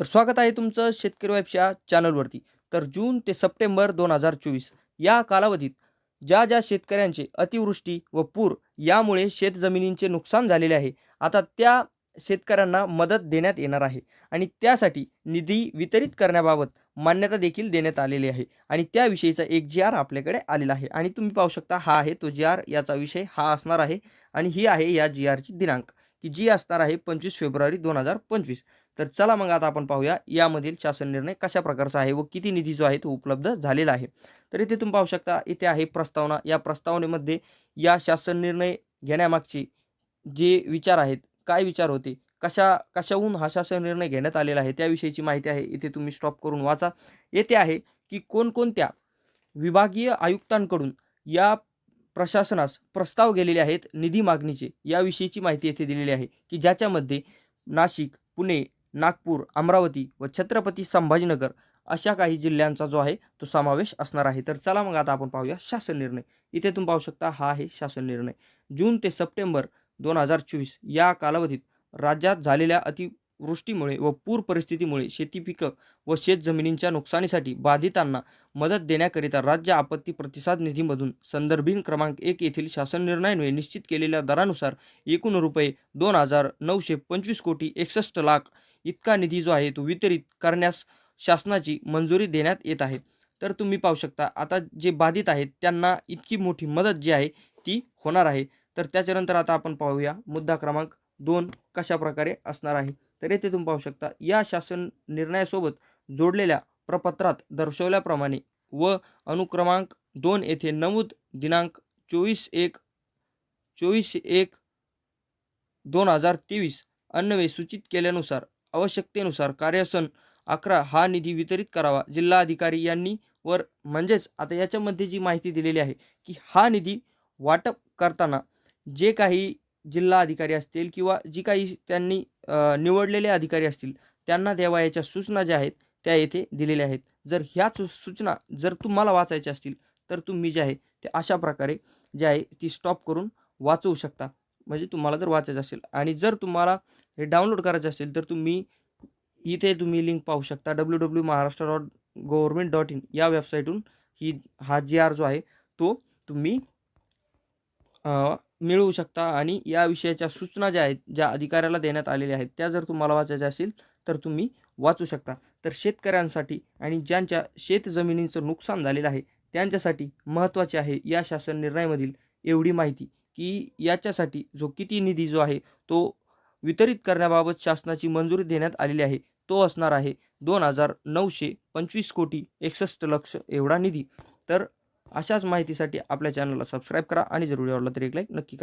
तर स्वागत आहे तुमचं शेतकरी वाईफच्या चॅनलवरती. तर जून ते सप्टेंबर दोन हजार चोवीस या कालावधीत ज्या ज्या शेतकऱ्यांचे अतिवृष्टी व पूर यामुळे शेतजमिनींचे नुकसान झालेले आहे आता त्या शेतकऱ्यांना मदत देण्यात येणार आहे आणि त्यासाठी निधी वितरित करण्याबाबत मान्यता देखील देण्यात आलेली आहे आणि त्याविषयीचा एक जी आर आपल्याकडे आलेला आहे आणि तुम्ही पाहू शकता हा आहे तो जी आर याचा विषय हा असणार आहे आणि ही आहे या जी आरची दिनांक की जी असणार आहे पंचवीस फेब्रुवारी दोन हजार पंचवीस. तर चला मग आता आपण पाहूया यामधील शासन निर्णय कशा प्रकारचा आहे व किती निधी जो आहे तो उपलब्ध झालेला आहे. तर इथे तुम्ही पाहू शकता इथे आहे प्रस्तावना. या प्रस्तावनेमध्ये या शासन निर्णय घेण्यामागचे जे विचार आहेत काय विचार होते कशा कशाहून हा शासन निर्णय घेण्यात आलेला आहे त्याविषयीची माहिती आहे. इथे तुम्ही स्टॉप करून वाचा. येथे आहे की कोणकोणत्या विभागीय आयुक्तांकडून या प्रशासनास प्रस्ताव गेलेले आहेत निधी मागणीचे याविषयीची माहिती येथे दिलेली आहे की ज्याच्यामध्ये नाशिक पुणे नागपूर अमरावती व छत्रपती संभाजीनगर अशा काही जिल्ह्यांचा जो आहे तो समावेश असणार आहे. तर चला मग आता आपण पाहूया शासन निर्णय. इथे तुम्ही पाहू शकता हा आहे शासन निर्णय. जून ते सप्टेंबर दोन हजार चोवीस या कालावधीत राज्यात झालेल्या अतिवृष्टीमुळे व पूर परिस्थितीमुळे शेती पिकं व शेतजमिनींच्या नुकसानीसाठी बाधितांना मदत देण्याकरिता राज्य आपत्ती प्रतिसाद निधीमधून संदर्भीन क्रमांक एक येथील शासन निर्णयान्वये निश्चित केलेल्या दरानुसार एकूण रुपये दोन हजार नऊशे पंचवीस कोटी एकसष्ट लाख इतका निधी जो आहे तो वितरित करण्यास शासनाची मंजुरी देण्यात येत आहे. तर तुम्ही पाहू शकता आता जे बाधित आहेत त्यांना इतकी मोठी मदत जी आहे ती होणार आहे. तर त्याच्यानंतर आता आपण पाहूया मुद्दा क्रमांक दोन कशा प्रकारे असणार आहे. तर येथे तुम्ही पाहू शकता या शासन निर्णयासोबत जोडलेल्या प्रपत्रात दर्शवल्याप्रमाणे व अनुक्रमांक दोन येथे नमूद दिनांक चोवीस एक चोवीस एक दोन हजार तेवीस अन्वये सूचित केल्यानुसार आवश्यकतेनुसार कार्यसन अकरा हा निधी वितरित करावा. जिल्हाधिकारी यांनी वर म्हणजेच आता याच्यामध्ये जी माहिती दिलेली आहे की हा निधी वाटप करताना जे काही जिल्हा अधिकारी असतील किंवा जी काही त्यांनी निवडलेले अधिकारी असतील त्यांना द्यावयाच्या सूचना ज्या आहेत त्या येथे दिलेल्या आहेत. जर ह्या सूचना जर तुम्हाला वाचायच्या असतील तर तुम्ही जे आहे ते अशा प्रकारे जे आहे ती स्टॉप करून वाचवू शकता. म्हणजे तुम्हाला जर वाचायचं असेल आणि जर तुम्हाला हे डाउनलोड करायचं असेल तर तुम्ही इथे तुम्ही लिंक पाहू शकता W W Maharashtra dot government dot in या वेबसाईटहून ही हा जी आर जो आहे तो तुम्ही मिळवू शकता आणि या विषयाच्या सूचना ज्या आहेत ज्या अधिकाऱ्याला देण्यात आलेल्या आहेत त्या जर तुम्हाला वाचायच्या असतील तर तुम्ही वाचू शकता. तर शेतकऱ्यांसाठी आणि ज्यांच्या शेतजमिनींचं नुकसान झालेलं आहे त्यांच्यासाठी महत्त्वाचे आहे या शासन निर्णयामधील एवढी माहिती. की याच्यासाठी जो किती निधी जो आहे तो वितरित करण्याबाबत शासनाची मंजुरी देण्यात आलेली आहे. तो असणार आहे दोन हजार नऊशे पंचवीस कोटी एकसष्ट लक्ष एवढा निधी. तर अशाच माहितीसाठी आपल्या चॅनलला सबस्क्राईब करा आणि जरुरी आवडला तर एक लाईक नक्की करा.